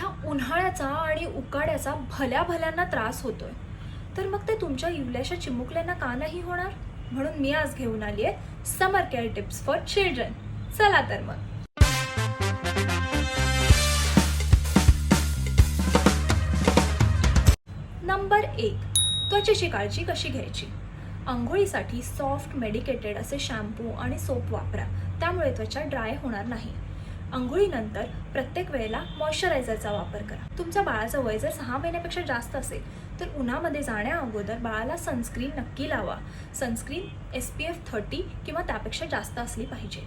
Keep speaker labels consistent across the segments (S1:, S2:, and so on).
S1: ह्या उन्हाळ्याचा आणि उकाड्याचा भल्या भल्यांना त्रास होतोय. तर मग ते तुमच्या इवल्याशा चिमुकल्यांना का नाही होणार? म्हणून मी आज घेऊन आली आहे summer care tips for children चला तर मग. नंबर एक. त्वचेची काळजी कशी घ्यायची? आंघोळीसाठी सॉफ्ट मेडिकेटेड असे शॅम्पू आणि सोप वापरा. त्यामुळे त्वचा ड्राय होणार नाही. आंघोळीनंतर प्रत्येक वेळेला मॉइश्चरायझरचा वापर करा. तुमच्या बाळाचं वय जर सहा महिन्यापेक्षा जास्त असेल तर उन्हामध्ये जाण्या अगोदर बाळाला सनस्क्रीन नक्की लावा. Sunscreen S P F thirty किंवा त्यापेक्षा जास्त असली पाहिजे.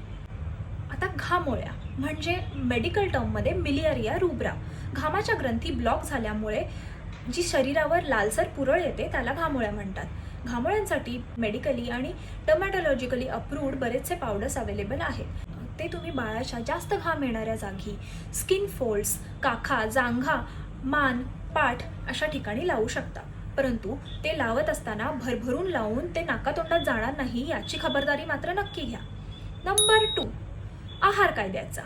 S1: आता घामोळ्या म्हणजे मेडिकल टर्ममध्ये मिलियरिया रुब्रा. घामाच्या ग्रंथी ब्लॉक झाल्यामुळे जी शरीरावर लालसर पुरळ येते त्याला घामोळ्या म्हणतात. घामोळ्यांसाठी मेडिकली आणि टर्मॅटॉलॉजिकली अप्रूव्ड बरेचसे पावडर्स अवेलेबल आहेत. ते तुम्ही बाळाच्या जास्त घाम येणाऱ्या जागी स्किन फोल्ड्स काखा जांघा मान पाठ अशा ठिकाणी लावू शकता. परंतु ते लावत असताना भरभरून लावून ते नाकातोंडात जाणार नाही याची खबरदारी मात्र नक्की घ्या. नंबर टू आहार कायद्याचा.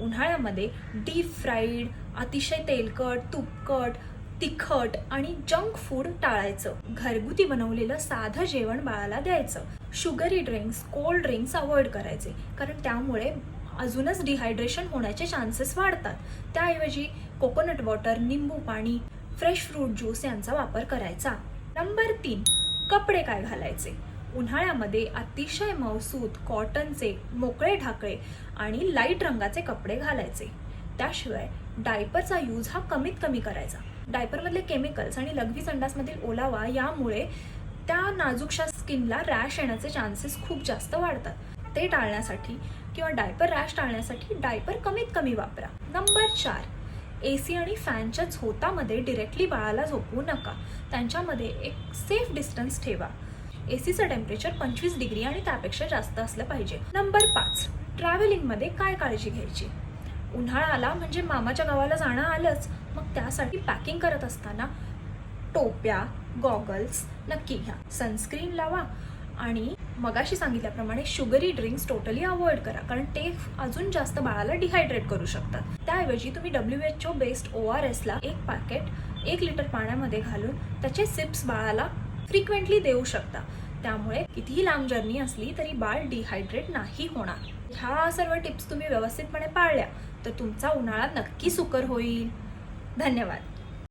S1: उन्हाळ्यामध्ये डीप फ्राईड अतिशय तेलकट तुपकट तिखट आणि जंक फूड टाळायचं. घरगुती बनवलेलं साधं जेवण बाळाला द्यायचं. Sugary drinks cold drinks avoid करायचे. कारण त्यामुळे अजूनच डिहायड्रेशन होण्याचे चान्सेस वाढतात. त्याऐवजी कोकोनट वॉटर निंबू पाणी फ्रेश फ्रूट ज्यूस यांचा वापर करायचा. नंबर तीन कपडे काय घालायचे? उन्हाळ्यामध्ये अतिशय मौसूत कॉटनचे मोकळे ढाकळे आणि लाइट रंगाचे कपडे घालायचे. त्याशिवाय डायपरचा यूज हा कमीत कमी करायचा. डायपरमधले केमिकल्स आणि लघवी संडासमधील ओलावा यामुळे त्या नाजूकशा स्किनला रॅश येण्याचे चान्सेस खूप जास्त वाढतात. ते टाळण्यासाठी किंवा डायपर रॅश टाळण्यासाठी डायपर कमीत कमी वापरा. नंबर चार ए सी आणि फॅनच्या झोतामध्ये डिरेक्टली बाळाला झोपवू नका. त्यांच्यामध्ये एक सेफ डिस्टन्स ठेवा. ए सीचं टेम्परेचर पंचवीस डिग्री आणि त्यापेक्षा जास्त असलं पाहिजे. नंबर पाच ट्रॅव्हलिंगमध्ये काय काळजी घ्यायची? उन्हाळा आला म्हणजे मामाच्या गावाला जाणं आलंच. मग त्यासाठी पॅकिंग करत असताना टोप्या गॉगल्स नक्की घ्या. सनस्क्रीन लावा आणि मगाशी सांगितल्याप्रमाणे शुगरी ड्रिंक्स टोटली अवॉइड करा. कारण ते अजून जास्त बाळाला डिहायड्रेट करू शकतात. त्याऐवजी तुम्ही W H O based O R एसला एक पॅकेट एक लिटर पाण्यामध्ये घालून त्याचे सिप्स बाळाला फ्रिक्वेंटली देऊ शकता. त्यामुळे कितीही लांब जर्नी असली तरी बाळ डिहायड्रेट नाही होणार. ह्या सर्व टिप्स तुम्ही व्यवस्थितपणे पाळल्या. तर तुमचा उन्हाळा नक्की सुकर होईल. धन्यवाद.